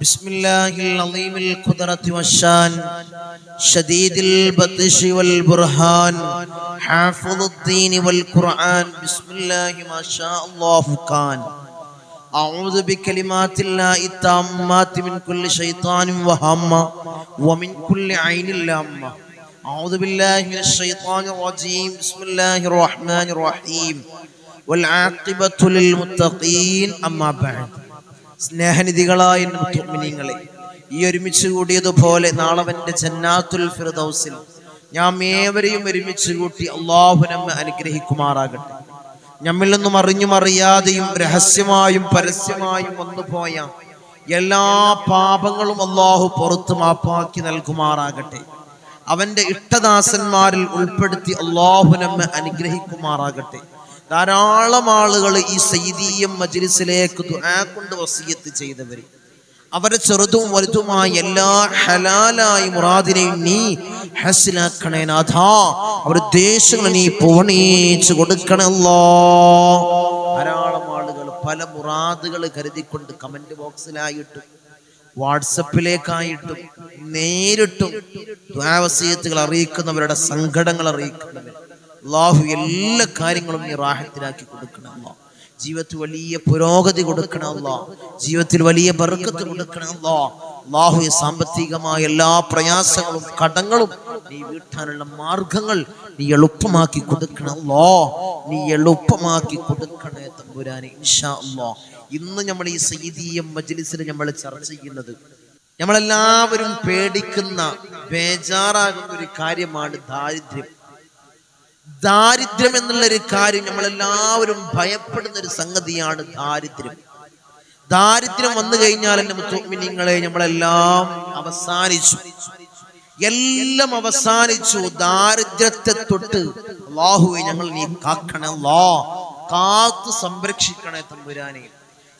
بسم الله العظيم القدرة والشان شديد البطش والبرهان حافظ الدين والقرآن بسم الله ما شاء الله كان أعوذ بكلمات الله التامات من كل شيطان وهمة ومن كل عين لامة أعوذ بالله من الشيطان الرجيم بسم الله الرحمن الرحيم والعاقبة للمتقين أما بعد സ്നേഹനിധികളായ മുത്തുമിനിങ്ങളെ ഈ ഒരുമിച്ച് കൂടിയതുപോലെ നാളവന്റെ ജന്നാത്തുൽ ഫിർദൗസിൽ ഞാൻ ഏവരെയും ഒരുമിച്ച് കൂട്ടി അള്ളാഹു നമ്മെ അനുഗ്രഹിക്കുമാറാകട്ടെ. നമ്മിൽ നിന്നും അറിഞ്ഞും അറിയാതെയും രഹസ്യമായും പരസ്യമായും വന്നുപോയ എല്ലാ പാപങ്ങളും അള്ളാഹു പുറത്തു മാപ്പാക്കി നൽകുമാറാകട്ടെ. അവന്റെ ഇഷ്ടദാസന്മാരിൽ ഉൾപ്പെടുത്തി അള്ളാഹു നമ്മെ അനുഗ്രഹിക്കുമാറാകട്ടെ. ധാരാളം ആളുകൾ ഈ സൈദീയം മജ്ലിസിലേക്ക് കൊണ്ട് വസിയത്ത് ചെയ്തവർ അവരെ ചെറുതും വലുതുമായ എല്ലാ ഹലാലായി മുറാദിനെയും നീ ഹസിലാക്കണേ നാഥ. അവരുടെ ദേശങ്ങളെ നീ പൂണീച്ച് കൊടുക്കണല്ലോ ധാരാളം ആളുകൾ പല മുറാദുകൾ കരുതിക്കൊണ്ട് കമന്റ് ബോക്സിലായിട്ടും വാട്സപ്പിലേക്കായിട്ടും നേരിട്ടും അറിയിക്കുന്നവരുടെ സങ്കടങ്ങൾ അറിയിക്കുന്നവർ അള്ളാഹു എല്ലാ കാര്യങ്ങളും നീ റാഹത്തിലാക്കി കൊടുക്കണം അല്ലാ. ജീവിതത്തിൽ വലിയ പുരോഗതി കൊടുക്കണം അല്ലാ. ജീവിതത്തിൽ വലിയ ബർക്കത്ത് കൊടുക്കണം അല്ലാ. അള്ളാഹു സാമ്പത്തികമായ എല്ലാ പ്രയാസങ്ങളും കടങ്ങളും നീ വീട്ടാനുള്ള മാർഗങ്ങൾ നീ എളുപ്പമാക്കി കൊടുക്കണമല്ലോ നീ എളുപ്പമാക്കി കൊടുക്കണേ തമ്പുരാനെ ഇൻഷാ ഇന്ന് നമ്മൾ ഈ സൈദീയ മജ്ലിസിൽ നമ്മൾ ചർച്ച ചെയ്യുന്നത് നമ്മളെല്ലാവരും പേടിക്കുന്ന ബേജാറാകുന്ന ഒരു കാര്യമാണ് ദാരിദ്ര്യം ദാരിദ്ര്യം എന്നുള്ള ഒരു കാര്യം നമ്മളെല്ലാവരും ഭയപ്പെടുന്ന ഒരു സംഗതിയാണ് ദാരിദ്ര്യം. ദാരിദ്ര്യം വന്നു കഴിഞ്ഞാൽ എന്റെ മുത്തുമിനിങ്ങളെ നമ്മളെല്ലാം അവസാനിച്ചു. എല്ലാം അവസാനിച്ചു. ദാരിദ്ര്യത്തെ തൊട്ട് അള്ളാഹുവെ ഞങ്ങൾ നീ കാക്കണല്ലോ കാത്തു സംരക്ഷിക്കണേ തമ്പുരാനെ.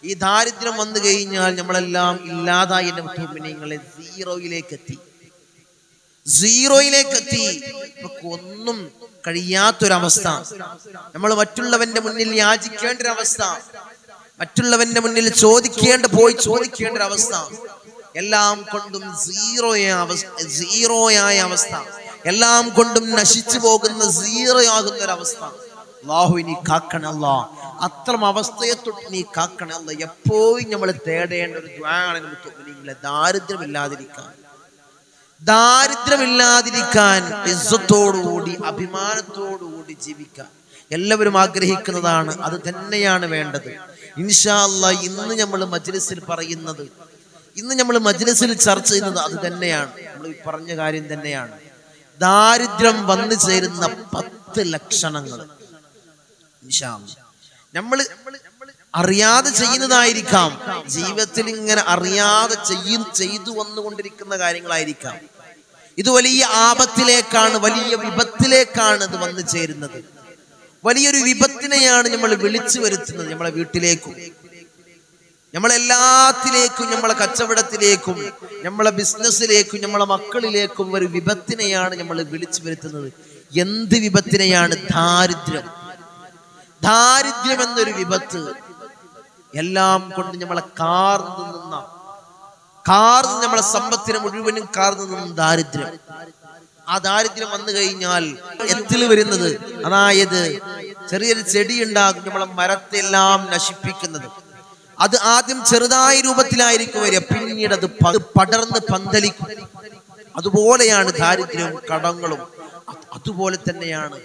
ഈ ദാരിദ്ര്യം വന്നു കഴിഞ്ഞാൽ നമ്മളെല്ലാം ഇല്ലാതായി എന്റെ മുത്തുമിനിങ്ങളെ സീറോയിലേക്ക് എത്തി സീറോയിലേക്ക് എത്തി ഒന്നും കഴിയാത്തൊരവസ്ഥ. നമ്മൾ മറ്റുള്ളവന്റെ മുന്നിൽ യാചിക്കേണ്ട ഒരു അവസ്ഥ മറ്റുള്ളവന്റെ മുന്നിൽ ചോദിക്കേണ്ട പോയി ചോദിക്കേണ്ട ഒരു അവസ്ഥ എല്ലാം കൊണ്ടും സീറോയായ അവസ്ഥ സീറോയായ അവസ്ഥ. എല്ലാം കൊണ്ടും നശിച്ചു പോകുന്ന സീറോയാകുന്ന ഒരു അവസ്ഥ അള്ളാഹു നീ കാക്കണല്ല. അത്തരം അവസ്ഥയെ തൊട്ട് നീ കാക്കണല്ല. എപ്പോഴും നമ്മൾ തേടേണ്ട ഒരു ദ്വാണ് നിങ്ങളെ ദാരിദ്ര്യമില്ലാതിരിക്കാൻ. ദാരിദ്ര്യമില്ലാതിരിക്കാൻ ഇസ്സത്തോടുകൂടി അഭിമാനത്തോടുകൂടി ജീവിക്കാൻ എല്ലാവരും ആഗ്രഹിക്കുന്നതാണ് അത് തന്നെയാണ് വേണ്ടത്. ഇൻഷാല്ല ഇന്ന് നമ്മൾ മജ്ലിസിൽ പറയുന്നത് ഇന്ന് നമ്മൾ മജ്ലിസിൽ ചർച്ച ചെയ്യുന്നത് അത് തന്നെയാണ്. നമ്മൾ ഈ പറഞ്ഞ കാര്യം തന്നെയാണ്. ദാരിദ്ര്യം വന്നു ചേരുന്ന പത്ത് ലക്ഷണങ്ങൾ. നമ്മൾ അറിയാതെ ചെയ്യുന്നതായിരിക്കാം. ജീവിതത്തിൽ ഇങ്ങനെ അറിയാതെ ചെയ്യും ചെയ്തു വന്നുകൊണ്ടിരിക്കുന്ന കാര്യങ്ങളായിരിക്കാം. ഇത് വലിയ ആപത്തിലേക്കാണ് വലിയ വിപത്തിലേക്കാണ് ഇത് വന്നു ചേരുന്നത്. വലിയൊരു വിപത്തിനെയാണ് നമ്മൾ വിളിച്ചു വരുത്തുന്നത് നമ്മളെ വീട്ടിലേക്കും. നമ്മളെല്ലാത്തിലേക്കും നമ്മളെ കച്ചവടത്തിലേക്കും നമ്മളെ ബിസിനസ്സിലേക്കും നമ്മളെ മക്കളിലേക്കും ഒരു വിപത്തിനെയാണ് നമ്മൾ വിളിച്ചു വരുത്തുന്നത്. എന്ത് വിപത്തിനെയാണ്? ദാരിദ്ര്യം. ദാരിദ്ര്യം എന്നൊരു വിപത്ത്. എല്ലാം കൊണ്ട് നമ്മളെ കാർന്നു നിന്ന കാർന്ന് നമ്മളെ സമ്പത്തിനെ മുഴുവനും കാർന്നു നിന്ന ദാരിദ്ര്യം. ആ ദാരിദ്ര്യം വന്നു കഴിഞ്ഞാൽ എത്തിൽ വരുന്നത്? അതായത് ചെറിയൊരു ചെടി ഉണ്ടാകും നമ്മളെ മരത്തെല്ലാം നശിപ്പിക്കുന്നത്. അത് ആദ്യം ചെറുതായ രൂപത്തിലായിരിക്കും വരിക. പിന്നീട് അത് പടർന്ന് പന്തലിക്കും. അതുപോലെയാണ് ദാരിദ്ര്യവും കടങ്ങളും. അതുപോലെ തന്നെയാണ്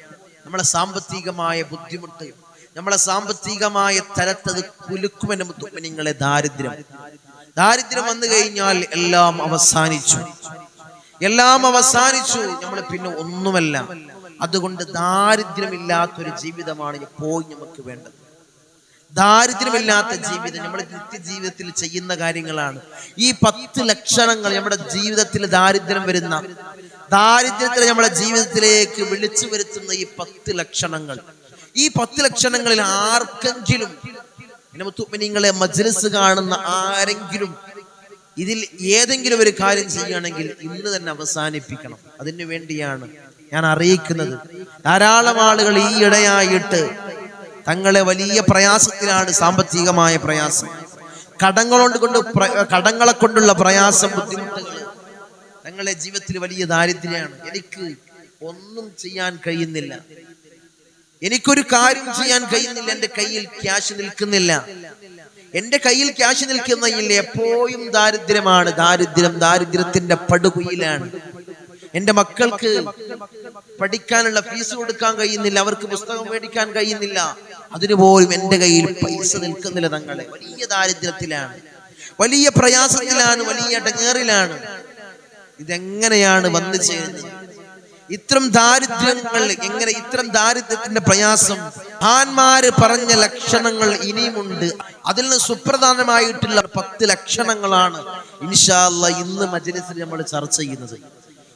നമ്മളെ സാമ്പത്തികമായ ബുദ്ധിമുട്ട്. നമ്മളെ സാമ്പത്തികമായ തരത്തത് കുലുക്കുമെന്നും നിങ്ങളെ ദാരിദ്ര്യം. ദാരിദ്ര്യം വന്നു കഴിഞ്ഞാൽ എല്ലാം അവസാനിച്ചു. എല്ലാം അവസാനിച്ചു. നമ്മൾ പിന്നെ ഒന്നുമല്ല. അതുകൊണ്ട് ദാരിദ്ര്യമില്ലാത്തൊരു ജീവിതമാണ് എപ്പോഴും നമുക്ക് വേണ്ടത്. ദാരിദ്ര്യമില്ലാത്ത ജീവിതം നമ്മുടെ നിത്യജീവിതത്തിൽ ചെയ്യുന്ന കാര്യങ്ങളാണ്. ഈ പത്ത് ലക്ഷണങ്ങൾ നമ്മുടെ ജീവിതത്തിൽ ദാരിദ്ര്യം വരുന്ന ദാരിദ്ര്യത്തിൽ നമ്മുടെ ജീവിതത്തിലേക്ക് വിളിച്ചു വരുത്തുന്ന ഈ പത്ത് ലക്ഷണങ്ങൾ. ഈ പത്ത് ലക്ഷണങ്ങളിൽ ആർക്കെങ്കിലും നിങ്ങളെ മജ്ലിസ് കാണുന്ന ആരെങ്കിലും ഇതിൽ ഏതെങ്കിലും ഒരു കാര്യം ചെയ്യുകയാണെങ്കിൽ ഇന്ന് തന്നെ അവസാനിപ്പിക്കണം. അതിനു വേണ്ടിയാണ് ഞാൻ അറിയിക്കുന്നത്. ധാരാളം ആളുകൾ ഈ ഇടയായിട്ട് തങ്ങളെ വലിയ പ്രയാസത്തിലാണ് സാമ്പത്തികമായ പ്രയാസം. കടങ്ങളോണ്ട് കൊണ്ട് കടങ്ങളെ കൊണ്ടുള്ള പ്രയാസം ബുദ്ധിമുട്ടുകൾ തങ്ങളെ ജീവിതത്തിൽ വലിയ ദാരിദ്ര്യമാണ്. എനിക്ക് ഒന്നും ചെയ്യാൻ കഴിയുന്നില്ല. എനിക്കൊരു കാര്യം ചെയ്യാൻ കഴിയുന്നില്ല എന്റെ കയ്യിൽ ക്യാഷ് നിൽക്കുന്നില്ല. എന്റെ കയ്യിൽ ക്യാഷ് നിൽക്കുന്നില്ല എപ്പോഴും ദാരിദ്ര്യമാണ്. ദാരിദ്ര്യം ദാരിദ്ര്യത്തിന്റെ പടുകുയിലാണ്. എന്റെ മക്കൾക്ക് പഠിക്കാനുള്ള ഫീസ് കൊടുക്കാൻ കഴിയുന്നില്ല അവർക്ക് പുസ്തകം മേടിക്കാൻ കഴിയുന്നില്ല. അതിനുപോലും എന്റെ കയ്യിൽ പൈസ നിൽക്കുന്നില്ല തങ്ങളെ. വലിയ ദാരിദ്ര്യത്തിലാണ്. വലിയ പ്രയാസത്തിലാണ് വലിയ ഡങ്ങേറിലാണ് ഇതെങ്ങനെയാണ് വന്നു ചേരുന്നത്? ഇത്തരം ദാരിദ്ര്യങ്ങൾ എങ്ങനെ ഇത്തരം ദാരിദ്ര്യത്തിന്റെ പ്രയാസം? ആന്മാര് പറഞ്ഞ ലക്ഷണങ്ങൾ ഇനിയുമുണ്ട്. അതിൽ നിന്ന് സുപ്രധാനമായിട്ടുള്ള പത്ത് ലക്ഷണങ്ങളാണ് ഇൻഷാല്ല ഇന്ന് മജലിസിൽ നമ്മൾ ചർച്ച ചെയ്യുന്നത്.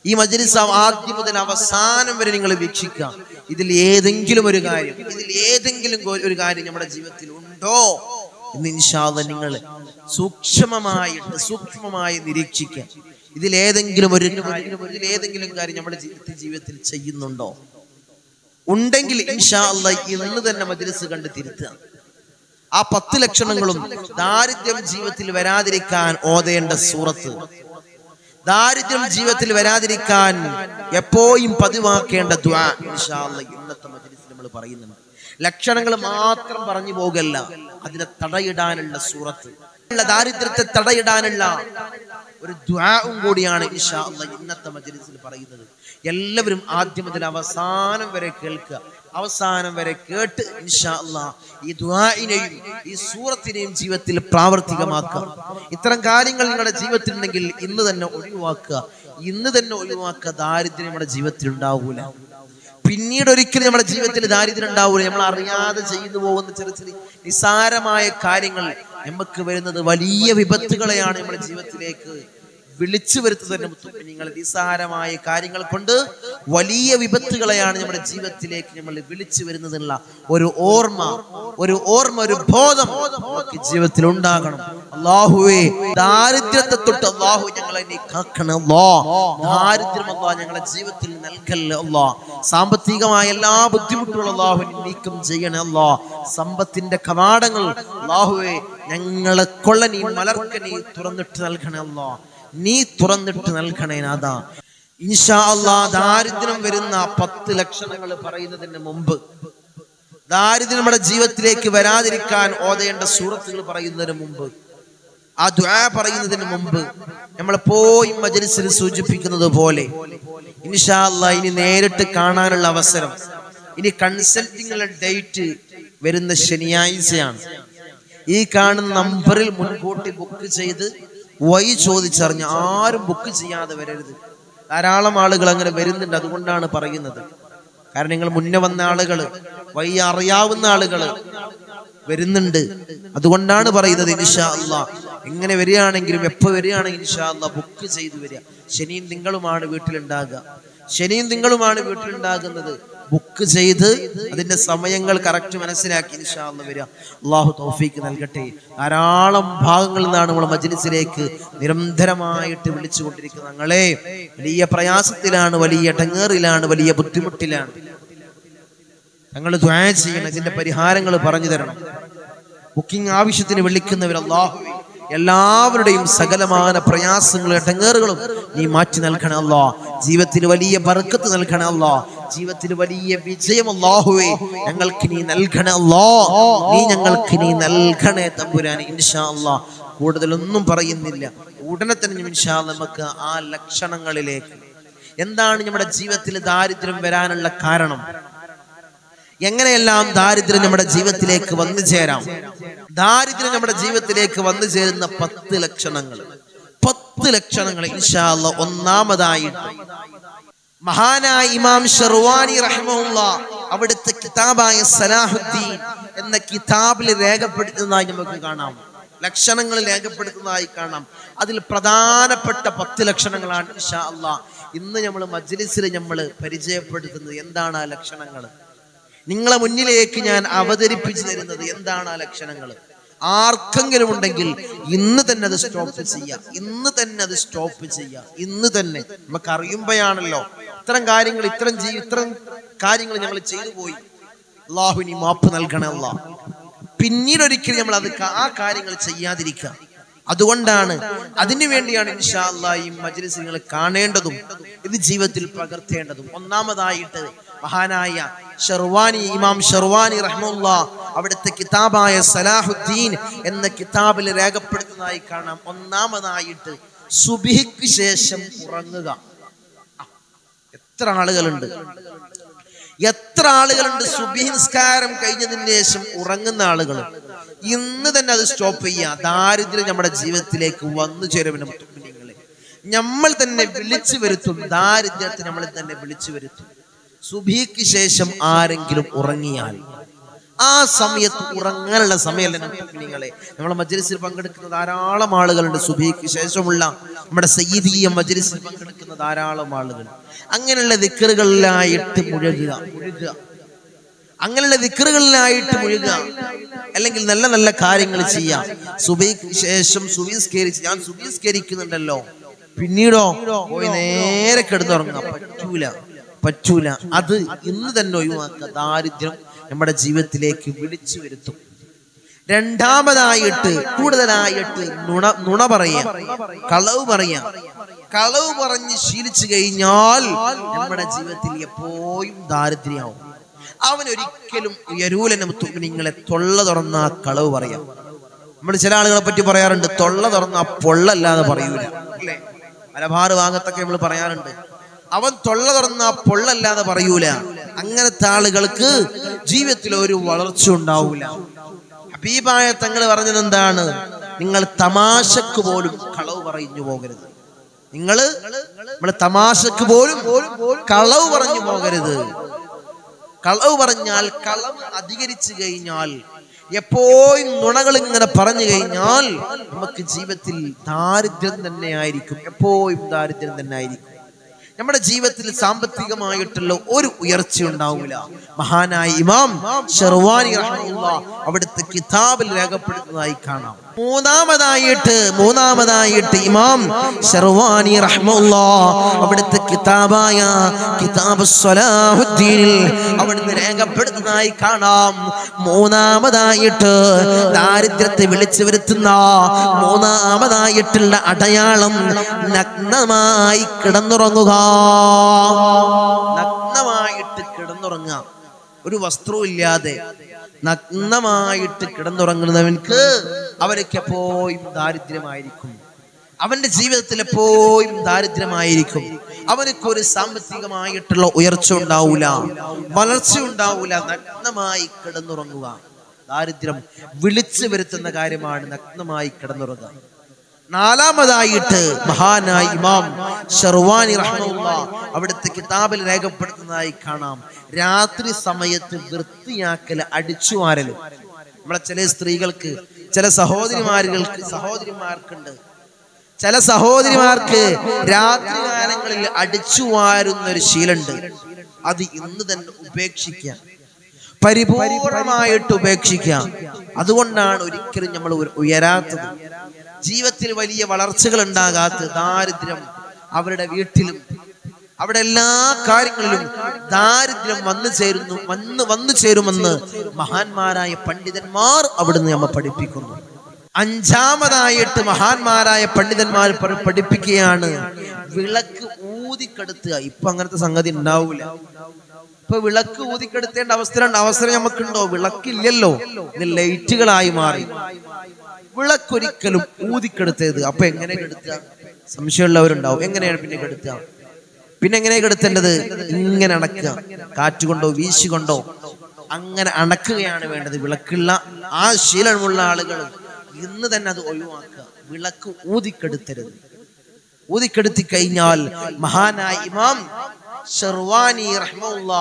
ഈ മജലിസ് ആദ്യം മുതൽ അവസാനം വരെ നിങ്ങൾ വീക്ഷിക്കാം ഇതിൽ ഏതെങ്കിലും ഒരു കാര്യം ഇതിൽ ഏതെങ്കിലും ഒരു കാര്യം നമ്മുടെ ജീവിതത്തിൽ ഉണ്ടോ എന്ന് ഇൻഷാല്ല നിങ്ങൾ സൂക്ഷ്മമായിട്ട് സൂക്ഷ്മമായി നിരീക്ഷിക്കാം ഇതിലേതെങ്കിലും ഒരു ഇതിലേതെങ്കിലും കാര്യം നമ്മുടെ ജീവിത ജീവിതത്തിൽ ചെയ്യുന്നുണ്ടോ? ഉണ്ടെങ്കിൽ ഇൻഷാ ഇന്ന് തന്നെ മജ്ലിസ് കണ്ട് തിരുത്തുക ആ പത്ത് ലക്ഷണങ്ങളും ദാരിദ്ര്യം ജീവിതത്തിൽ വരാതിരിക്കാൻ ഓതേണ്ട സൂറത്ത്. ദാരിദ്ര്യം ജീവിതത്തിൽ വരാതിരിക്കാൻ എപ്പോഴും പതിവാക്കേണ്ട ഇൻഷാ ഇന്നത്തെ മജ്ലിസിൽ നമ്മൾ പറയുന്നുണ്ട്. ലക്ഷണങ്ങൾ മാത്രം പറഞ്ഞു പോകല്ല അതിനെ തടയിടാനുള്ള സൂറത്ത്. ദാരിദ്ര്യത്തെ തടയിടാനുള്ള ഒരു ദ്വാവും കൂടിയാണ് ഇഷാ അല്ല ഇന്നത്തെ മജ്ലിസിൽ പറയുന്നത്. എല്ലാവരും ആദ്യം മുതൽ അവസാനം വരെ കേൾക്കുക. അവസാനം വരെ കേട്ട് ഇൻഷാ അല്ലാ ഈ ദ്വാനെയും ഈ സൂറത്തിനെയും ജീവിതത്തിൽ പ്രാവർത്തികമാക്കുക. ഇത്തരം കാര്യങ്ങൾ നിങ്ങളുടെ ജീവിതത്തിൽ ഉണ്ടെങ്കിൽ ഇന്ന് തന്നെ ഒഴിവാക്കുക. ഇന്ന് തന്നെ ഒഴിവാക്കുക ദാരിദ്ര്യം നമ്മുടെ ജീവിതത്തിൽ ഉണ്ടാവൂല. പിന്നീട് ഒരിക്കലും നമ്മുടെ ജീവിതത്തിൽ ദാരിദ്ര്യം ഉണ്ടാവൂല. നമ്മൾ അറിയാതെ ചെയ്തു പോകുന്ന ചെറിയ ചെറിയ നിസാരമായ കാര്യങ്ങൾ നമുക്ക് വരുന്നത് വലിയ വിപത്തുകളെയാണ് നമ്മുടെ ജീവിതത്തിലേക്ക് വിളിച്ചു വരുത്തുന്നത് നിങ്ങൾ നിസ്സാരമായ കാര്യങ്ങൾ കൊണ്ട് വലിയ വിപത്തുകളെയാണ് നമ്മുടെ ജീവിതത്തിലേക്ക് നമ്മൾ വിളിച്ചു വരുന്നതിനുള്ള ഒരു ഓർമ്മ ഒരു ഓർമ്മ ഒരു ബോധം ജീവിതത്തിൽ ഉണ്ടാകണം. അള്ളാഹുവേ ദാരിദ്ര്യത്തെ തൊട്ട് അള്ളാഹു ഞങ്ങളെ നീ കാക്കണം അല്ലാ. ദാരിദ്ര്യം അല്ലാ ഞങ്ങളെ ജീവിതത്തിൽ നൽകല്ലേ അല്ലാ. സാമ്പത്തികമായ എല്ലാ ബുദ്ധിമുട്ടുകളും അള്ളാഹു നീക്കം ചെയ്യണേ അല്ലാ. സമ്പത്തിന്റെ കവാടങ്ങൾ അള്ളാഹുവേ ഞങ്ങളെ കൊള്ള നീ മലർക്ക നീ തുറന്നിട്ട് നൽകണേ അല്ലാ. നീ തുറന്നിട്ട് നൽകണേ നാഥാ. ഇൻഷാ അള്ളാ ദാരിദ്ര്യം വരുന്ന പത്ത് ലക്ഷണങ്ങൾ പറയുന്നതിന് മുമ്പ് ദാരിദ്ര്യം നമ്മുടെ ജീവിതത്തിലേക്ക് വരാതിരിക്കാൻ ഓതേണ്ട സൂറത്തുകൾ പറയുന്നതിന് മുമ്പ് ആ ദ്വാ പറയുന്നതിന് മുമ്പ് നമ്മൾ പോയി മജലിസിൽ സൂചിപ്പിക്കുന്നത് പോലെ ഇൻഷാ അള്ളാ ഇനി നേരിട്ട് കാണാനുള്ള അവസരം ഇനി കൺസൾട്ടിങ്ങുള്ള ഡേറ്റ് വരുന്ന ശനിയാഴ്ചയാണ്. ഈ കാണുന്ന നമ്പറിൽ മുൻകൂട്ടി ബുക്ക് ചെയ്ത് വഴി ചോദിച്ചറിഞ്ഞ് ആരും ബുക്ക് ചെയ്യാതെ വരരുത്. ധാരാളം ആളുകൾ അങ്ങനെ വരുന്നുണ്ട് അതുകൊണ്ടാണ് പറയുന്നത്. കാരണം നിങ്ങൾ മുന്നേ വന്ന ആളുകൾ വൈ അറിയാവുന്ന ആളുകൾ വരുന്നുണ്ട്. അതുകൊണ്ടാണ് പറയുന്നത് ഇൻഷാ അല്ലാ എങ്ങനെ വരികയാണെങ്കിലും എപ്പോൾ വരികയാണെങ്കിലും ഇൻഷാ അല്ലാ ബുക്ക് ചെയ്ത് വരിക. ശനിയും നിങ്ങളുമാണ് വീട്ടിലുണ്ടാകുക. ശനിയും നിങ്ങളുമാണ് വീട്ടിലുണ്ടാകുന്നത്. ബുക്ക് ചെയ്ത് അതിന്റെ സമയങ്ങൾ കറക്റ്റ് മനസ്സിലാക്കി അല്ലാ വരിക അള്ളാഹു തോഫിക്ക് നൽകട്ടെ. ധാരാളം ഭാഗങ്ങളിൽ നിന്നാണ് നമ്മൾ മജ്ലിസിലേക്ക് നിരന്തരമായിട്ട് വിളിച്ചുകൊണ്ടിരിക്കുന്നത് ഞങ്ങളെ. വലിയ പ്രയാസത്തിലാണ് വലിയ ടങ്ങേറിലാണ് വലിയ ബുദ്ധിമുട്ടിലാണ്. ഞങ്ങൾ ദ്വാ ചെയ്യണം ഇതിന്റെ പരിഹാരങ്ങൾ പറഞ്ഞു തരണം. ബുക്കിംഗ് ആവശ്യത്തിന് വിളിക്കുന്നവർ അള്ളാഹു എല്ലാവരുടെയും സകലമായ പ്രയാസങ്ങളും ഇടങ്ങേറുകളും നീ മാറ്റി നൽകണമല്ലോ ജീവിതത്തിന് വലിയ ബർക്കത്ത് നൽകണമല്ലോ ജീവിതത്തിൽ വലിയ വിജയം അല്ലാഹുവേ. ഞങ്ങൾക്ക് നീ നൽകണേ അല്ലാ. നീ ഞങ്ങൾക്ക് നീ നൽകണേ തമ്പുരാൻ ഇൻഷാ അല്ലാ കൂടുതലൊന്നും പറയുന്നില്ല. ഉടനെ തന്നെ ഇൻഷാ നമുക്ക് ആ ലക്ഷണങ്ങളിലേക്ക്. എന്താണ് നമ്മുടെ ജീവിതത്തിൽ ദാരിദ്ര്യം വരാനുള്ള കാരണം? എങ്ങനെയെല്ലാം ദാരിദ്ര്യം നമ്മുടെ ജീവിതത്തിലേക്ക് വന്നു ചേരാം? ദാരിദ്ര്യം നമ്മുടെ ജീവിതത്തിലേക്ക് വന്നു ചേരുന്ന പത്ത് ലക്ഷണങ്ങൾ. പത്ത് ലക്ഷണങ്ങൾ ഇൻഷാ അല്ലാ ഒന്നാമതായിട്ട്. മഹാനായ ഇമാം ഷെർവാനി റഹ്മുള്ള അവിടുത്തെ കിതാബായ സലാഹുദ്ദീൻ എന്ന കിതാബിൽ രേഖപ്പെടുത്തുന്നതായി നമുക്ക് കാണാം. ലക്ഷണങ്ങൾ രേഖപ്പെടുത്തുന്നതായി കാണാം. അതിൽ പ്രധാനപ്പെട്ട പത്ത് ലക്ഷണങ്ങളാണ് ഇൻഷാ അള്ളാ. ഇന്ന് നമ്മൾ മജ്ലിസിൽ നമ്മൾ പരിചയപ്പെടുത്തുന്നത് എന്താണ് ആ ലക്ഷണങ്ങൾ? നിങ്ങളെ മുന്നിലേക്ക് ഞാൻ അവതരിപ്പിച്ചു തരുന്നത് എന്താണ് ആ ലക്ഷണങ്ങൾ? ആർക്കെങ്കിലും ഉണ്ടെങ്കിൽ ഇന്ന് തന്നെ അത് സ്റ്റോപ്പ് ചെയ്യാം. ഇന്ന് തന്നെ അത് സ്റ്റോപ്പ് ചെയ്യാം. ഇന്ന് തന്നെ. നമുക്ക് അറിയുമ്പോഴാണല്ലോ ഇത്തരം കാര്യങ്ങൾ ഇത്തരം ജീ- ഇത്തരം കാര്യങ്ങൾ ഞങ്ങൾ ചെയ്തു പോയി. അള്ളാഹുവിനി മാപ്പ് നൽകണേ പിന്നീട് ഒരിക്കലും നമ്മൾ അത് ആ കാര്യങ്ങൾ ചെയ്യാതിരിക്കുക. അതുകൊണ്ടാണ് അതിനു വേണ്ടിയാണ് ഈ മജ്ലിസ് നിങ്ങൾ കാണേണ്ടതും ഇത് ജീവിതത്തിൽ പകർത്തേണ്ടതും. ഒന്നാമതായിട്ട് മഹാനായ ഷെർവാനി ഇമാം ഷെർവാനി റഹ്മുല്ല അവിടുത്തെ കിതാബായ സലാഹുദ്ദീൻ എന്ന കിതാബിൽ രേഖപ്പെടുത്തുന്നതായി കാണാം. ഒന്നാമതായിട്ട് സുബിഹിക്ക് ശേഷം ഉറങ്ങുക. എത്ര ആളുകളുണ്ട്? എത്ര ആളുകളുണ്ട്? നിസ്കാരം കഴിഞ്ഞതിന് ശേഷം ഉറങ്ങുന്ന ആളുകൾ ഇന്ന് തന്നെ അത് സ്റ്റോപ്പ് ചെയ്യുക ദാരിദ്ര്യം നമ്മുടെ ജീവിതത്തിലേക്ക് വന്നു ചേരുവിനും നമ്മൾ തന്നെ വിളിച്ചു വരുത്തും. ദാരിദ്ര്യത്തെ നമ്മൾ തന്നെ വിളിച്ചു വരുത്തും. സുഭിക്ക് ശേഷം ആരെങ്കിലും ഉറങ്ങിയാൽ ആ സമയത്ത് ഉറങ്ങാനുള്ള സമയമല്ല നിങ്ങളെ? നമ്മളെ മജ്ലിസിൽ പങ്കെടുക്കുന്ന ധാരാളം ആളുകളുണ്ട്. സുബിക്ക് ശേഷമുള്ള നമ്മുടെ സയ്യിദീയ മജ്ലിസിൽ പങ്കെടുക്കുന്ന ധാരാളം ആളുകൾ. അങ്ങനെയുള്ള ദിക്കറുകളിലായിട്ട് മുഴുകുക മുഴുകുക. അങ്ങനെയുള്ള ദിക്കറുകളിലായിട്ട് മുഴുകുക. അല്ലെങ്കിൽ നല്ല നല്ല കാര്യങ്ങൾ ചെയ്യാം. സുബൈക്ക് ശേഷം സുബീസ്കരിച്ച് ഞാൻ സുബീസ്കരിക്കുന്നുണ്ടല്ലോ പിന്നീടോ പോയി നേരെ കിടന്നുറങ്ങാം. പറ്റൂല പറ്റൂല. അത് ഇന്ന് തന്നെ ഒഴിവാക്കുക. ദാരിദ്ര്യം നമ്മുടെ ജീവിതത്തിലേക്ക് വിളിച്ചു വരുത്തും. രണ്ടാമതായിട്ട് കൂടുതലായിട്ട് നുണ നുണ പറയാം. കളവ് പറയാം. കളവ് പറഞ്ഞ് ശീലിച്ചു കഴിഞ്ഞാൽ നമ്മുടെ ജീവിതത്തിൽ എപ്പോഴും ദാരിദ്ര്യമാവും. അവൻ ഒരിക്കലും ഉയരൂലനം നിങ്ങളെ തൊള്ള തുറന്ന കളവ് പറയാം. നമ്മൾ ചില ആളുകളെ പറ്റി പറയാറുണ്ട് തൊള്ള തുറന്ന പൊള്ളല്ലാതെ പറയൂല. അല്ലേ? മലബാർ ഭാഗത്തൊക്കെ നമ്മൾ പറയാറുണ്ട് അവൻ തൊള്ള തുറന്ന പൊള്ളല്ലാതെ പറയൂല. അങ്ങനത്തെ ആളുകൾക്ക് ജീവിതത്തിൽ ഒരു വളർച്ച ഉണ്ടാവില്ല ഹബീബായ തങ്ങൾ പറഞ്ഞത് എന്താണ്? നിങ്ങൾ തമാശക്ക് പോലും കളവ് പറഞ്ഞു പോകരുത്. നിങ്ങൾ നമ്മൾ തമാശക്ക് പോലും കളവ് പറഞ്ഞു പോകരുത്. കളവ് പറഞ്ഞാൽ കളവ് അധികരിച്ചു കഴിഞ്ഞാൽ എപ്പോഴും നുണകൾ ഇങ്ങനെ പറഞ്ഞു കഴിഞ്ഞാൽ നമുക്ക് ജീവിതത്തിൽ ദാരിദ്ര്യം തന്നെ ആയിരിക്കും. എപ്പോഴും ദാരിദ്ര്യം തന്നെ ആയിരിക്കും. നമ്മുടെ ജീവിതത്തിൽ സാമ്പത്തികമായിട്ടുള്ള ഒരു ഉയർച്ച ഉണ്ടാവില്ല. മഹാനായ ഇമാം ഷെർവാനി അവിടുത്തെ കിതാബിൽ രേഖപ്പെടുത്തുന്നതായി കാണാം. മൂന്നാമതായിട്ട് മൂന്നാമതായിട്ട് ഇമാം ഷെർവാനി അവിടുത്തെ കിതാബായ കിതാബ് അവിടുന്ന് രേഖപ്പെടുത്തുന്നതായി കാണാം. മൂന്നാമതായിട്ട് ദാരിദ്ര്യത്തെ വിളിച്ചു വരുത്തുന്ന മൂന്നാമതായിട്ടുള്ള അടയാളം നഗ്നമായി കിടന്നുറങ്ങുക. നഗ്നമായിട്ട് കിടന്നുറങ്ങാം. ഒരു വസ്ത്രവും ഇല്ലാതെ നഗ്നമായിട്ട് കിടന്നുറങ്ങുന്നവൻക്ക് അവനക്ക് എപ്പോഴും ദാരിദ്ര്യമായിരിക്കും. അവന്റെ ജീവിതത്തിൽ എപ്പോഴും ദാരിദ്ര്യമായിരിക്കും. അവനക്ക് ഒരു സാമ്പത്തികമായിട്ടുള്ള ഉയർച്ച ഉണ്ടാവൂല വളർച്ച ഉണ്ടാവൂല നഗ്നമായി കിടന്നുറങ്ങുക. ദാരിദ്ര്യം വിളിച്ചു വരുത്തുന്ന കാര്യമാണ് നഗ്നമായി കിടന്നുറങ്ങുക. നാലാമതായിട്ട് മഹാനായ ഇമാം ഷർവാനി റഹ്മുള്ള അവിടുത്തെ കിതാബിൽ രേഖപ്പെടുത്തുന്നതായി കാണാം. രാത്രി സമയത്ത് വൃത്തിയാക്കൽ അടിച്ചുവാരലും നമ്മളെ ചില സ്ത്രീകൾക്ക് ചില സഹോദരിമാരുകൾക്ക് സഹോദരിമാർക്കുണ്ട്. ചില സഹോദരിമാർക്ക് രാത്രി കാലങ്ങളിൽ അടിച്ചു വാരുന്ന ഒരു ശീലുണ്ട് അത് ഇന്ന് തന്നെ ഉപേക്ഷിക്കാം പരിപൂർണമായിട്ട് ഉപേക്ഷിക്കാം അതുകൊണ്ടാണ് ഒരിക്കലും നമ്മൾ ഉയരാത്തത്. ജീവിതത്തിൽ വലിയ വളർച്ചകൾ ഉണ്ടാകാത്ത ദാരിദ്ര്യം അവരുടെ വീട്ടിലും അവിടെ എല്ലാ കാര്യങ്ങളിലും ദാരിദ്ര്യം വന്നു ചേരുന്നു വന്ന് വന്നു ചേരുമെന്ന് മഹാന്മാരായ പണ്ഡിതന്മാർ അവിടുന്ന് നമ്മെ പഠിപ്പിക്കുന്നു. അഞ്ചാമതായിട്ട് മഹാന്മാരായ പണ്ഡിതന്മാർ പഠിപ്പിക്കുകയാണ് വിളക്ക് ഊതിക്കെടുത്തുക. ഇപ്പൊ അങ്ങനത്തെ സംഗതി ഉണ്ടാവൂല. ഇപ്പൊ വിളക്ക് ഊതിക്കെടുത്തേണ്ട അവസരം അവസരം നമുക്കുണ്ടോ? വിളക്കില്ലല്ലോ. ഇത് ലൈറ്റുകളായി മാറി. വിളക്കൊരിക്കലും ഊതിക്കെടുത്തത് അപ്പൊ എങ്ങനെ കെടുത്തുക? സംശയമുള്ളവരുണ്ടാവും. എങ്ങനെയാണ് പിന്നെ കെടുത്തുക? പിന്നെ എങ്ങനെ കെടുത്തേണ്ടത്? ഇങ്ങനെ അണക്കുക. കാറ്റുകൊണ്ടോ വീശുകൊണ്ടോ അങ്ങനെ അണക്കുകയാണ് വേണ്ടത്. വിളക്കുള്ള ആ ശീലമുള്ള ആളുകൾ ഇന്ന് തന്നെ അത് ഒഴിവാക്കുക. വിളക്ക് ഊതിക്കെടുത്തരുത്. ഊതിക്കെടുത്തി കഴിഞ്ഞാൽ മഹാനായ ഇമാം ഷെർവാനി റഹ്മുള്ള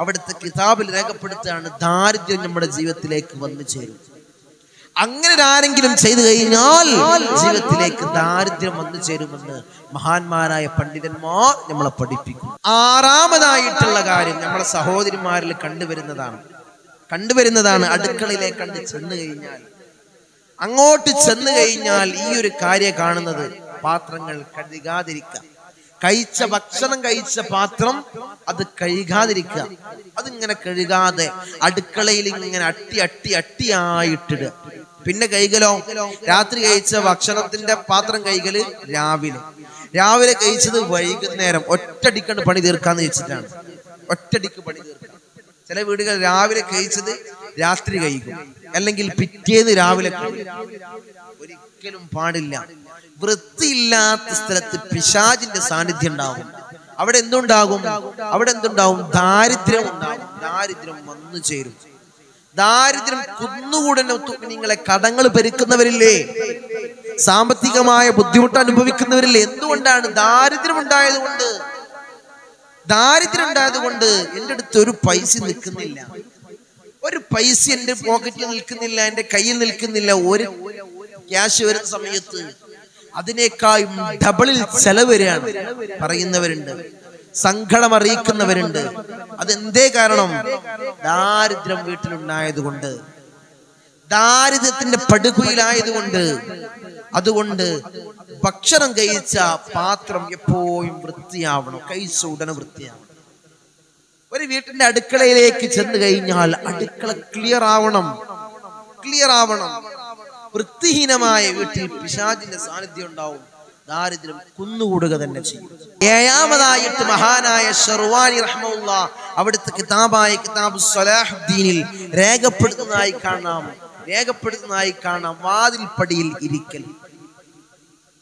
അവിടുത്തെ കിതാബിൽ രേഖപ്പെടുത്തുകയാണ് ദാരിദ്ര്യം നമ്മുടെ ജീവിതത്തിലേക്ക് വന്നു ചേരും. അങ്ങനെ ആരെങ്കിലും ചെയ്തു കഴിഞ്ഞാൽ ജീവിതത്തിലേക്ക് ദാരിദ്ര്യം വന്നു ചേരുമെന്ന് മഹാന്മാരായ പണ്ഡിതന്മാർ നമ്മളെ പഠിപ്പിക്കും ആറാമതായിട്ടുള്ള കാര്യം നമ്മളെ സഹോദരിമാരിൽ കണ്ടുവരുന്നതാണ്. കണ്ടുവരുന്നതാണ് അടുക്കളയിലെ കണ്ട് ചെന്നു കഴിഞ്ഞാൽ. അങ്ങോട്ട് ചെന്നു കഴിഞ്ഞാൽ ഈ ഒരു കാര്യം കാണുന്നത് പാത്രങ്ങൾ കഴുകാതിരിക്കുക. കഴിച്ച ഭക്ഷണം കഴിച്ച പാത്രം അത് കഴുകാതിരിക്കുക. അതിങ്ങനെ കഴുകാതെ അടുക്കളയിൽ ഇങ്ങനെ അട്ടി അട്ടി അട്ടിയായിട്ടിടുക. പിന്നെ കൈകലോ? രാത്രി കഴിച്ച ഭക്ഷണത്തിന്റെ പാത്രം കൈകൽ രാവിലെ. രാവിലെ കഴിച്ചത് വൈകുന്നേരം. ഒറ്റടിക്കണ്ട് പണി തീർക്കാന്ന് വെച്ചിട്ടാണ്. ഒറ്റടിക്ക് പണി തീർക്കാം ചില വീടുകൾ രാവിലെ കഴിച്ചത് രാത്രി കഴിക്കും. അല്ലെങ്കിൽ പിറ്റേന്ന് രാവിലെ ഒരിക്കലും പാടില്ല. വൃത്തിയില്ലാത്ത സ്ഥലത്ത് പിശാചിന്റെ സാന്നിധ്യം ഉണ്ടാകും. അവിടെ എന്തുണ്ടാകും? അവിടെ എന്തുണ്ടാവും ദാരിദ്ര്യം ഉണ്ടാകും. ദാരിദ്ര്യം വന്നു ചേരും. ദാരിദ്ര്യം കുന്നുകൂടുന്ന നിങ്ങളെ കടങ്ങൾ പെരുക്കുന്നവരില്ലേ? സാമ്പത്തികമായ ബുദ്ധിമുട്ട് അനുഭവിക്കുന്നവരില്ലേ? എന്തുകൊണ്ടാണ് ദാരിദ്ര്യം ഉണ്ടായത് കൊണ്ട്? ദാരിദ്ര്യം ഉണ്ടായത് കൊണ്ട് എന്റെ അടുത്ത് ഒരു പൈസ നിൽക്കുന്നില്ല. ഒരു പൈസ എന്റെ പോക്കറ്റിൽ നിൽക്കുന്നില്ല എന്റെ കയ്യിൽ നിൽക്കുന്നില്ല. ഒരു ക്യാഷ് വരുന്ന സമയത്ത് അതിനേക്കാളും ഡബിളിൽ ചെലവ് വരികയാണ് പറയുന്നവരുണ്ട്. സങ്കടം അറിയിക്കുന്നവരുണ്ട് അതെന്തേ കാരണം? ദാരിദ്ര്യം വീട്ടിലുണ്ടായതുകൊണ്ട്. ദാരിദ്ര്യത്തിന്റെ പടുകുയിലായതുകൊണ്ട്. അതുകൊണ്ട് ഭക്ഷണം കഴിച്ച പാത്രം എപ്പോഴും വൃത്തിയാവണം. കഴിച്ച ഉടനെ വൃത്തിയാവണം. ഒരു വീട്ടിന്റെ അടുക്കളയിലേക്ക് ചെന്ന് കഴിഞ്ഞാൽ അടുക്കള ക്ലിയർ ആവണം. ക്ലിയർ ആവണം. വൃത്തിഹീനമായ വീട്ടിൽ പിശാചിന്റെ സാന്നിധ്യം ഉണ്ടാവും. ദാരിദ്ര്യം കുന്നുകൂടുക തന്നെ ചെയ്യും. ഏഴാമതായിട്ട് മഹാനായ ഷർവാനി റഹ്മുള്ള അവിടുത്തെ കിതാബായ കിതാബ് സലാഹുദ്ദീനിൽ രേഖപ്പെടുത്തുന്നതായി കാണാം. രേഖപ്പെടുത്തുന്നതായി കാണാം. വാതിൽപ്പടിയിൽ ഇരിക്കൽ.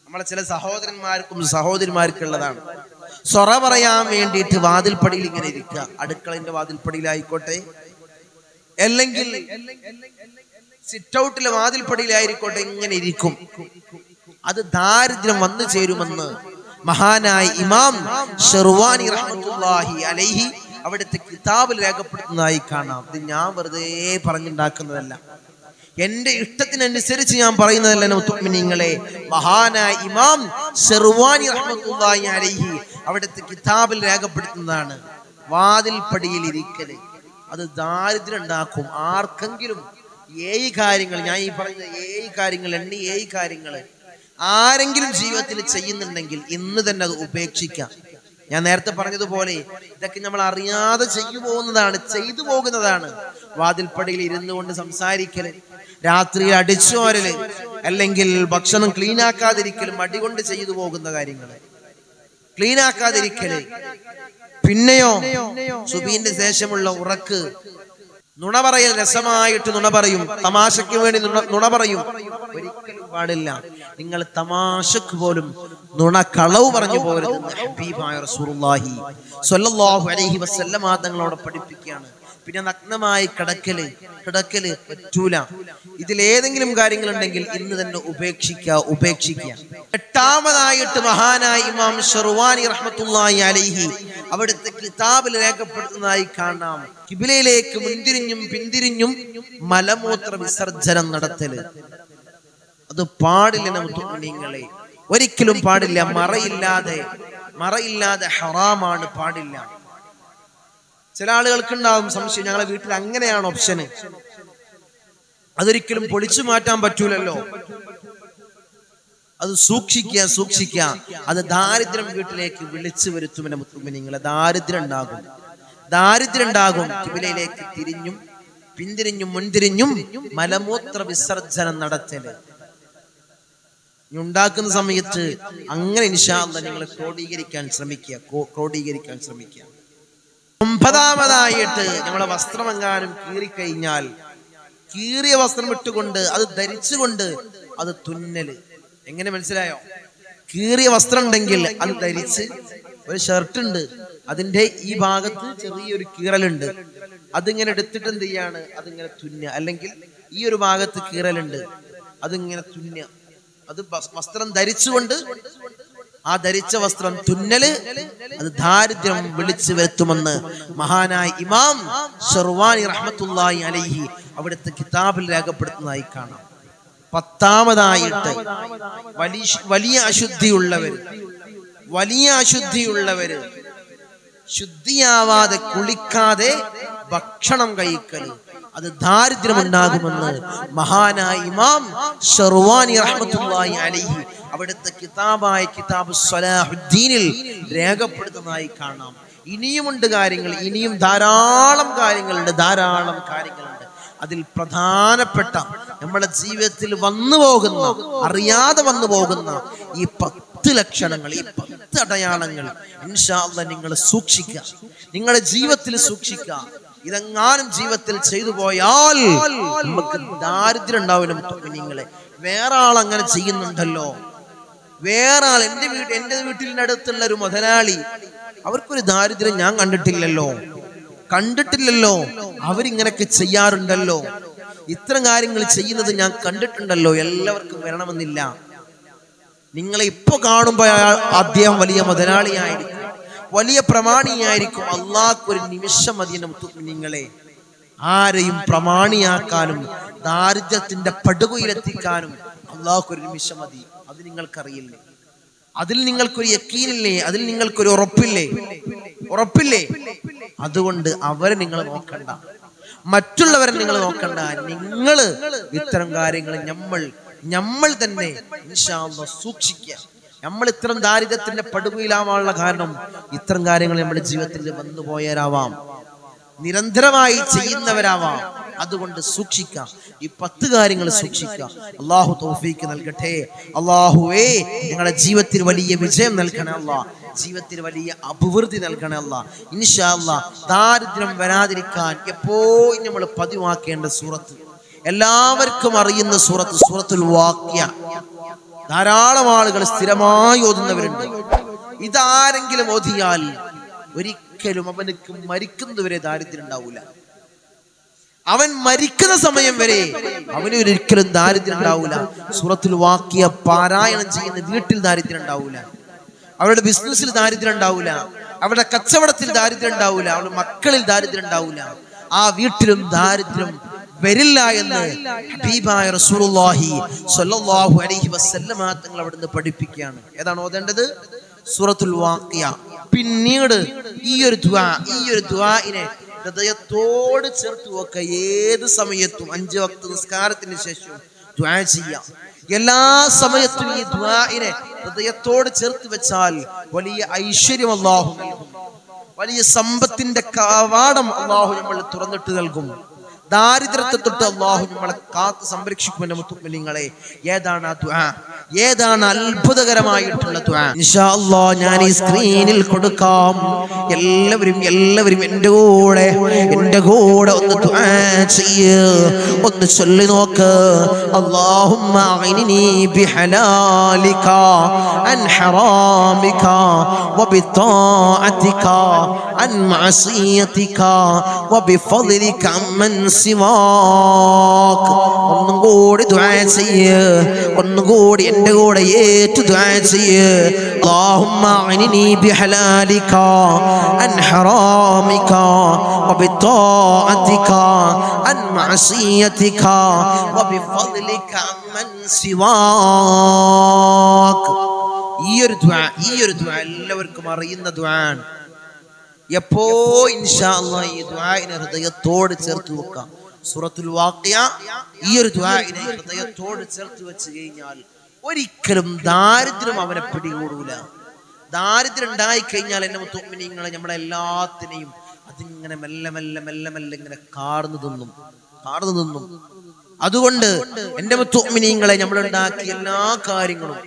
നമ്മളെ ചില സഹോദരന്മാർക്കും സഹോദരിമാർക്കുള്ളതാണ്. സൊറ പറയാൻ വേണ്ടിയിട്ട് വാതിൽപ്പടിയിൽ ഇങ്ങനെ ഇരിക്കുക. അടുക്കളന്റെ വാതിൽപ്പടിയിലായിക്കോട്ടെ. അല്ലെങ്കിൽ സിറ്റ് ഔട്ടിലെ വാതിൽപ്പടിയിലായിരിക്കോട്ടെ ഇങ്ങനെ ഇരിക്കും. അത് ദാരിദ്ര്യം വന്നു ചേരുമെന്ന് മഹാനായ ഇമാം ഷെർവാനി റഹ്മത്തുല്ലാഹി അലൈഹി അവിടുത്തെ കിതാബിൽ രേഖപ്പെടുത്തുന്നതായി കാണാം. ഇത് ഞാൻ വെറുതെ പറഞ്ഞുണ്ടാക്കുന്നതല്ല. എന്റെ ഇഷ്ടത്തിനനുസരിച്ച് ഞാൻ പറയുന്നതല്ല നിങ്ങളെ മഹാനായ ഇമാം ഷെർവാനി റഹ്മത്തുല്ലാഹി അലൈഹി അവിടുത്തെ കിതാബിൽ രേഖപ്പെടുത്തുന്നതാണ്. വാതിൽ പടിയിൽ ഇരിക്കൽ അത് ദാരിദ്ര്യം ഉണ്ടാക്കും. ആർക്കെങ്കിലും ഏഴ് കാര്യങ്ങൾ ഞാൻ ഈ പറയുന്ന ഏഴ് കാര്യങ്ങൾ എണ്ണി ഏഴ് കാര്യങ്ങൾ ആരെങ്കിലും ജീവിതത്തിൽ ചെയ്യുന്നുണ്ടെങ്കിൽ ഇന്ന് തന്നെ അത് ഉപേക്ഷിക്കാം. ഞാൻ നേരത്തെ പറഞ്ഞതുപോലെ ഇതൊക്കെ നമ്മൾ അറിയാതെ ചെയ്തു പോകുന്നതാണ് ചെയ്തു പോകുന്നതാണ്. വാതിൽപ്പടിയിൽ ഇരുന്നു കൊണ്ട് സംസാരിക്കൽ രാത്രി അടിച്ചോരൽ അല്ലെങ്കിൽ ഭക്ഷണം ക്ലീൻ ആക്കാതിരിക്കലും മടി കൊണ്ട് ചെയ്തു പോകുന്ന കാര്യങ്ങൾ. ക്ലീൻ ആക്കാതിരിക്കൽ. പിന്നെയോ സുബീന്റെ ശേഷമുള്ള ഉറക്ക്. നുണ പറയൽ രസമായിട്ട് നുണ പറയും. തമാശയ്ക്ക് വേണ്ടി നുണ പറയും. ഒരിക്കലും പാടില്ല. നിങ്ങൾ തമാശക്ക് പോലും നുണ കളവ് പറഞ്ഞു പോകരുത് അലൈഹി വസല്ലമ തങ്ങളോട് പഠിപ്പിക്കുകയാണ്. പിന്നെ നഗ്നമായി കിടക്കൽ കിടക്കൽ പറ്റൂല. ഇതിലേതെങ്കിലും കാര്യങ്ങൾ ഉണ്ടെങ്കിൽ ഇന്ന് തന്നെ ഉപേക്ഷിക്ക ഉപേക്ഷിക്കുക എട്ടാമതായിട്ട് മഹാനായ ഇമാം ഷെർവാനി റഹ്മത്തുള്ളാഹി അലൈഹി അവിടുത്തെ കിതാബിൽ രേഖപ്പെടുത്തുന്നതായി കാണാം. കിബിലയിലേക്ക് മുന്തിരിഞ്ഞും പിന്തിരിഞ്ഞും മലമൂത്ര വിസർജനം നടത്തൽ. അത് പാടില്ല നിങ്ങളെ ഒരിക്കലും പാടില്ല. മറയില്ലാതെ മറയില്ലാതെ ഹറാമാണ് പാടില്ല. ചില ആളുകൾക്ക് ഉണ്ടാവും സംശയം ഞങ്ങളെ വീട്ടിൽ അങ്ങനെയാണ് ഓപ്ഷന് അതൊരിക്കലും പൊളിച്ചു മാറ്റാൻ പറ്റൂലല്ലോ. അത് സൂക്ഷിക്കുക സൂക്ഷിക്കുക. അത് ദാരിദ്ര്യം വീട്ടിലേക്ക് വിളിച്ചു വരുത്തുമെന്ന മുത്തുമിനിങ്ങളെ. ദാരിദ്ര്യം ഉണ്ടാകും. ദാരിദ്ര്യം ഉണ്ടാകും. കിബിലയിലേക്ക് തിരിഞ്ഞും പിന്തിരിഞ്ഞും മുൻതിരിഞ്ഞും മലമൂത്ര വിസർജനം നടത്തൽ. ഉണ്ടാക്കുന്ന സമയത്ത് അങ്ങനെ നിശാന്ത നിങ്ങൾ ക്രോഡീകരിക്കാൻ ശ്രമിക്കുക ക്രോ- ക്രോഡീകരിക്കാൻ ശ്രമിക്കുക. ഒമ്പതാമതായിട്ട് നമ്മളെ വസ്ത്രമെങ്ങാനും കീറിക്കഴിഞ്ഞാൽ കീറിയ വസ്ത്രം ഇട്ടുകൊണ്ട് അത് ധരിച്ചുകൊണ്ട് അത് തുന്നൽ. എങ്ങനെ മനസ്സിലായോ? കീറിയ വസ്ത്രം ഉണ്ടെങ്കിൽ അത് ധരിച്ച് ഒരു ഷർട്ട് ഉണ്ട് അതിന്റെ ഈ ഭാഗത്ത് ചെറിയൊരു കീറലുണ്ട്. അതിങ്ങനെ എടുത്തിട്ട് എന്ത് ചെയ്യാണ്? അതിങ്ങനെ തുന്നുക. അല്ലെങ്കിൽ ഈ ഒരു ഭാഗത്ത് കീറലുണ്ട് അതിങ്ങനെ തുന്നുക. അത് വസ്ത്രം ധരിച്ചുകൊണ്ട് ആ ധരിച്ച വസ്ത്രം തുന്നൽ അത് ദാരിദ്ര്യം വിളിച്ചു വരുത്തുമെന്ന് മഹാനായ ഇമാം ഷെർവാനി റഹ്മത്തുള്ളാഹി അലൈഹി അവിടുത്തെ കിതാബിൽ രേഖപ്പെടുത്തുന്നതായി കാണാം. പത്താമതായിട്ട് വലിയ വലിയ അശുദ്ധിയുള്ളവര് വലിയ അശുദ്ധിയുള്ളവര് ശുദ്ധിയാവാതെ കുളിക്കാതെ ഭക്ഷണം കഴിക്കൽ. അത് ദാരിദ്ര്യമുണ്ടാകുമെന്ന് മഹാനായ ഇമാം ഷെർവാനി റഹ്മത്തുള്ളാഹി അലൈഹി അവിടുത്തെ കിതാബായ കിതാബ് സലാഹുദ്ദീനിൽ രേഖപ്പെടുത്തുന്നതായി കാണാം. ഇനിയുമുണ്ട് കാര്യങ്ങൾ ഇനിയും ധാരാളം കാര്യങ്ങളുണ്ട് ധാരാളം കാര്യങ്ങളുണ്ട്. അതിൽ പ്രധാനപ്പെട്ട നമ്മുടെ ജീവിതത്തിൽ വന്നു പോകുന്ന അറിയാതെ വന്നു പോകുന്ന ഈ പത്ത് ലക്ഷണങ്ങൾ ഈ പത്ത് അടയാളങ്ങൾ ഇൻഷാല്ല നിങ്ങൾ സൂക്ഷിക്കുക. നിങ്ങളുടെ ജീവിതത്തിൽ സൂക്ഷിക്കുക. ഇതെങ്ങാനും ജീവിതത്തിൽ ചെയ്തു പോയാൽ നമുക്ക് ദാരിദ്ര്യം ഉണ്ടാവില്ല നിങ്ങളെ. വേറെ ആൾ അങ്ങനെ ചെയ്യുന്നുണ്ടല്ലോ. വേറെ ആൾ എന്റെ വീട് എന്റെ വീട്ടിലിന്റെ അടുത്തുള്ള ഒരു മുതലാളി അവർക്കൊരു ദാരിദ്ര്യം ഞാൻ കണ്ടിട്ടില്ലല്ലോ. കണ്ടിട്ടില്ലല്ലോ. അവരിങ്ങനൊക്കെ ചെയ്യാറുണ്ടല്ലോ. ഇത്തരം കാര്യങ്ങൾ ചെയ്യുന്നത് ഞാൻ കണ്ടിട്ടുണ്ടല്ലോ. എല്ലാവർക്കും വരണമെന്നില്ല. നിങ്ങളെ ഇപ്പൊ കാണുമ്പോൾ അദ്ദേഹം വലിയ മുതലാളിയായിരിക്കും. വലിയ പ്രമാണിയായിരിക്കും. അള്ളാഹ് ഒരു നിമിഷം മതി നിങ്ങളെ. ആരെയും പ്രമാണിയാക്കാനും ദാരിദ്ര്യത്തിന്റെ പടുകുയിലെത്തിക്കാനും അള്ളാഹ് ഒരു നിമിഷം മതി. അത് നിങ്ങൾക്കറിയില്ലേ? അതിൽ നിങ്ങൾക്കൊരു യക്കീനില്ലേ? അതിൽ നിങ്ങൾക്കൊരു ഉറപ്പില്ലേ? ഉറപ്പില്ലേ? അതുകൊണ്ട് അവരെ നിങ്ങൾ നോക്കണ്ട. മറ്റുള്ളവരെ നിങ്ങൾ നോക്കണ്ട. നിങ്ങൾ ഇത്തരം കാര്യങ്ങൾ നമ്മൾ നമ്മൾ തന്നെ സൂക്ഷിക്കുക. നമ്മൾ ഇത്തരം ദാരിദ്ര്യത്തിന്റെ പടുകയിലാവാനുള്ള കാരണം ഇത്തരം കാര്യങ്ങൾ നമ്മുടെ ജീവിതത്തിൽ വന്നു പോയരാവാം നിരന്തരമായി ചെയ്യുന്നവരാവാം. അതുകൊണ്ട് സൂക്ഷിക്കാം. ഈ പത്ത് കാര്യങ്ങൾ സൂക്ഷിക്കാം. അള്ളാഹു തോഫീക്ക് നൽകട്ടെ. അള്ളാഹുവേ നിങ്ങളുടെ ജീവിതത്തിൽ വലിയ വിജയം നൽകണേ അല്ലാ. ജീവിതത്തിൽ വലിയ അഭിവൃദ്ധി നൽകണേ അല്ല. ഇൻഷാ അല്ലാ ദാരിദ്ര്യം വരാതിരിക്കാൻ എപ്പോഴും നമ്മൾ പതിവാക്കേണ്ട സൂറത്ത്. എല്ലാവർക്കും അറിയുന്ന സൂറത്ത് സൂറത്തുൽ വാക്യ. ധാരാളം ആളുകൾ സ്ഥിരമായി ഓതുന്നവരുണ്ട്. ഇതാരെങ്കിലും ഓതിയാൽ ഒരിക്കലും അവനക്ക് മരിക്കുന്നതുവരെ ദാരിദ്ര്യം ഉണ്ടാവൂല അവൻ മരിക്കുന്ന സമയം വരെ അവന് ഒരിക്കലും ദാരിദ്ര്യം ഉണ്ടാവൂല സുറത്തിൽ വാക്കിയ പാരായണം ചെയ്യുന്ന വീട്ടിൽ ദാരിദ്ര്യം ഉണ്ടാവൂല അവരുടെ ബിസിനസ്സിൽ ദാരിദ്ര്യം ഉണ്ടാവൂല അവരുടെ കച്ചവടത്തിൽ ദാരിദ്ര്യം ഉണ്ടാവൂല അവരുടെ മക്കളിൽ ദാരിദ്ര്യം ഉണ്ടാവൂല ആ വീട്ടിലും ദാരിദ്ര്യം വരില്ല എന്ന് ഹബീബായ റസൂലുള്ളാഹി സ്വല്ലല്ലാഹു അലൈഹി വസല്ലമ തങ്ങൾ അവിടുന്ന് പഠിപ്പിക്കുകയാണ്. ഏതാണ് ഓതേണ്ടത്? സൂറത്തുൽ വാഖിയ. പിന്നീട് ഈ ഒരു ദുആ ഈ ഒരു ദുആഇനെ ഹൃദയത്തോട് ചേർത്ത് വെക്കുക. ഏത് സമയത്തും അഞ്ച് വക്ത നിസ്കാരത്തിന് ശേഷം ദുആ ചെയ്യാം. എല്ലാ സമയത്തും ഈ ദ്വാഇനെ ഹൃദയത്തോട് ചേർത്ത് വെച്ചാൽ വലിയ ഐശ്വര്യം അള്ളാഹു നൽകും. വലിയ സമ്പത്തിന്റെ കവാടം അള്ളാഹു നമ്മൾ തുറന്നിട്ട് നൽകും. ദാരിദ്ര്യത്തെ തൊട്ട് അള്ളാഹു നമ്മളെ കാത്ത് സംരക്ഷിക്കുമെന്ന് മുത്തുമ്മലിങ്ങളെ ഏതാണ് ആ ദുആ? ഏതാണ് അത്ഭുതകരമായിട്ടുള്ള ദുആ ഇൻഷാ അല്ലാഹ് ഞാൻ ഈ സ്ക്രീനിൽ കൊടുക്കാം എല്ലാവരും എല്ലാവരും എൻ്റെ കൂടെ എൻ്റെ കൂടെ ഒന്ന് ദുആ ചെയ്യ് ഒന്ന് ചൊല്ലി നോക്ക് അല്ലാഹുമ്മ അഗ്നിനി ബിഹലാലിക അൻ ഹറാമിക وبطاعتك عن معصيتك وبفضلك عمن سواك ഒന്നും കൂടി ദുആ ചെയ്യ് ഒന്നും കൂടി എൻ്റെ കൂടെ ഏറ്റു ദുആ ചെയ്യ് اللهم اعني بحلالك عن حرامك وبطاعتك عن معصيتك وبفضلك عمن سواك ഈ ഒരു ദ്വാ ഈ ഒരു ദ്വാ എല്ലാവർക്കും അറിയുന്ന ദ്വാണ് എപ്പോ ഇൻഷാ അല്ലാഹ് ഈ ദ്വാഇനെ ഹൃദയത്തോട് ചേർത്ത് വെക്കാം സൂറത്തുൽ വാഖിയ ഈ ഒരു ദ്വാഇനെ ഹൃദയത്തോട് ചേർത്ത് വെച്ച് കഴിഞ്ഞാൽ ഒരിക്കലും ദാരിദ്ര്യം അവനെ പിടികൂടൂല. ദാരിദ്ര്യം ഉണ്ടായി കഴിഞ്ഞാൽ എന്നെ മുത്തുമിനിങ്ങളെ നമ്മളെ എല്ലാത്തിനെയും അതിങ്ങനെ മെല്ലെ മെല്ലെ മെല്ലെ മെല്ലെ ഇങ്ങനെ കാർന്നു തിന്നും. കാർന്നു തിന്നും. അതുകൊണ്ട് എന്റെ മുത്തുമിനിങ്ങളെ നമ്മൾ ഉണ്ടാക്കിയ എല്ലാ കാര്യങ്ങളും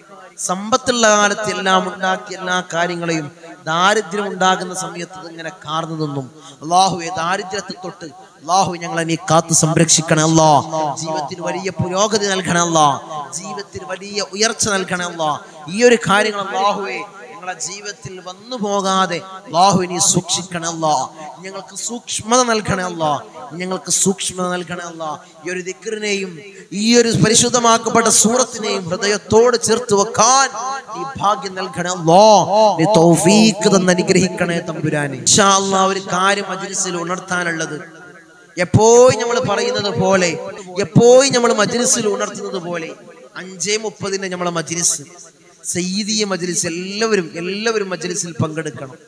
സമ്പത്തുള്ള കാലത്ത് എല്ലാം ഉണ്ടാക്കിയ എല്ലാ കാര്യങ്ങളെയും ദാരിദ്ര്യം ഉണ്ടാകുന്ന സമയത്ത് ഇങ്ങനെ കാർന്നു നിന്നും അള്ളാഹുവെ ദാരിദ്ര്യത്തിൽ തൊട്ട് അള്ളാഹു ഞങ്ങളെ നീ കാത്തു സംരക്ഷിക്കണേ ജീവിതത്തിന് ജീവിതത്തിൽ വലിയ പുരോഗതി നൽകണല്ലോ ജീവിതത്തിൽ വലിയ ഉയർച്ച നൽകണേ അല്ലാ ഈ ഒരു കാര്യങ്ങൾ അള്ളാഹുവെ ഞങ്ങളുടെ ജീവിതത്തിൽ വന്നു പോകാതെ അള്ളാഹു നീ സൂക്ഷിക്കണമല്ല ഞങ്ങൾക്ക് സൂക്ഷ്മത നൽകണമല്ല ഞങ്ങൾക്ക് സൂക്ഷ്മത നൽകണമല്ല ഈ ഒരു ദിക്കറിനെയും ഈ ഒരു പരിശുദ്ധമാക്കപ്പെട്ട സൂറത്തിനെയും ഹൃദയത്തോട് ചേർത്ത് വെക്കാൻ ഈ ഭാഗ്യം നൽകണമല്ലോ നീ തൗഫീക്ക് തന്ന് അനുഗ്രഹിക്കണേ തമ്പുരാനെ. ഒരു കാര്യം മജ്ലിസിൽ ഉണർത്താനുള്ളത്. എപ്പോഴും നമ്മൾ പറയുന്നത് പോലെ എപ്പോഴും നമ്മൾ മജ്ലിസിൽ ഉണർത്തുന്നത് പോലെ അഞ്ചേ മുപ്പതിന് നമ്മളെ മജ്ലിസ്. സയ്യിദിയ മജ്ലിസ് എല്ലാവരും എല്ലാവരും മജ്ലിസിൽ പങ്കെടുക്കണം.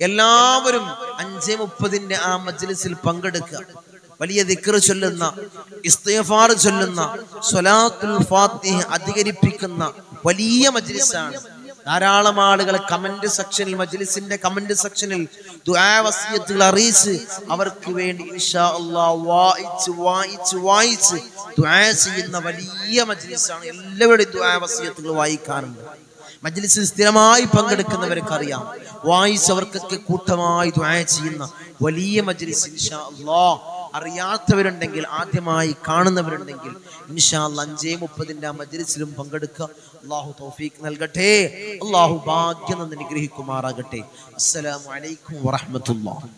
എല്ലാവരും അഞ്ചേ മുപ്പതിന്റെ ആ മജ്ലിസിൽ പങ്കെടുക്കുക. വലിയ ദിക്ർ ചൊല്ലുന്ന ഇസ്തഫാർ ചൊല്ലുന്ന സ്വലാത്തുൽ ഫാത്തിഹ അധികരിപ്പിക്കുന്ന വലിയ മജ്ലിസാണ്. ധാരാളം ആളുകൾ കമന്റ് സെക്ഷനിൽ മജ്ലിസിന്റെ കമന്റ് സെക്ഷനിൽ അറിയിച്ച് അവർക്ക് വേണ്ടി ഇൻഷാ വായിച്ച് വായിച്ച് വായിച്ച് ദുആ ചെയ്യുന്ന വലിയ മജ്ലിസാണ് എല്ലാവരുടെയും ദുആ വസിയത്തുകൾ വായിക്കാറുണ്ട്. മജ്ലിസിൽ സ്ഥിരമായി പങ്കെടുക്കുന്നവർക്ക് അറിയാം. വായിച്ചവർക്കൊക്കെ കൂട്ടമായി ദുആ ചെയ്യുന്ന വലിയ മജ്ലിസ് ഇൻഷാ അല്ലാഹ്. അറിയാത്തവരുണ്ടെങ്കിൽ ആദ്യമായി കാണുന്നവരുണ്ടെങ്കിൽ ഇൻഷാ അഞ്ചേ മുപ്പതിന്റെ ആ മജ്ലിസിലും പങ്കെടുക്കുക അള്ളാഹു തൗഫീഖ് നൽകട്ടെ. അള്ളാഹു ഭാഗ്യം നിന്ന് അനുഗ്രഹിക്കുമാറാകട്ടെ. അസ്സലാമു അലൈക്കും വറഹ്മത്തുള്ളാഹി.